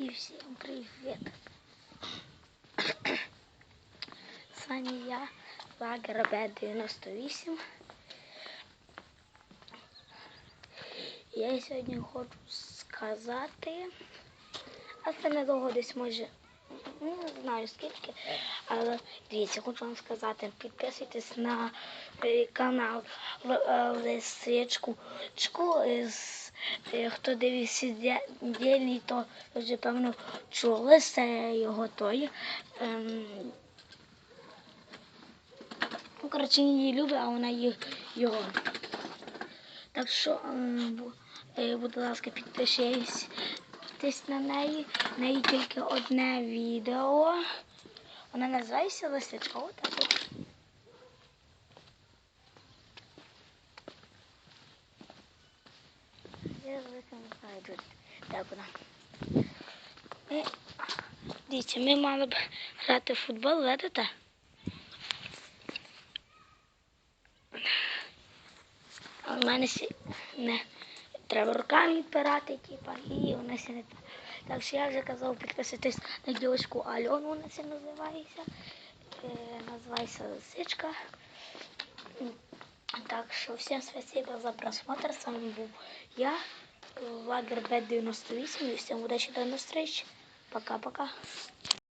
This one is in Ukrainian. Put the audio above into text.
І всім привіт! З вами я, лагер Б-98. Я сьогодні хочу сказати, а це недовго десь може, ну, не знаю скільки, але дивіться, хочу вам сказати, підписуйтесь на е, канал е, Лисичку. З- Хто дивився дільний, то вже певно чули, це його той. Ем, ну, коротше, її любить, а вона його. Так що, ем, е, будь ласка, підпишись підписуйтесь на неї. В неї тільки одне відео. Вона називається Лисичка. Отак от. Я велика не знаю тут. Так. Ми, дивіться, ми мали б грати в футбол, видите? А в мене сі- не треба руками відпирати, типа, і вона сі не та. Так що я вже казав підписуйтесь на дівчинку Альону, вона це називається. Е, називається Лисичка. Так что всем спасибо за просмотр. С вами был я, лагер Б98. Всем удачи, до до встреч. Пока-пока.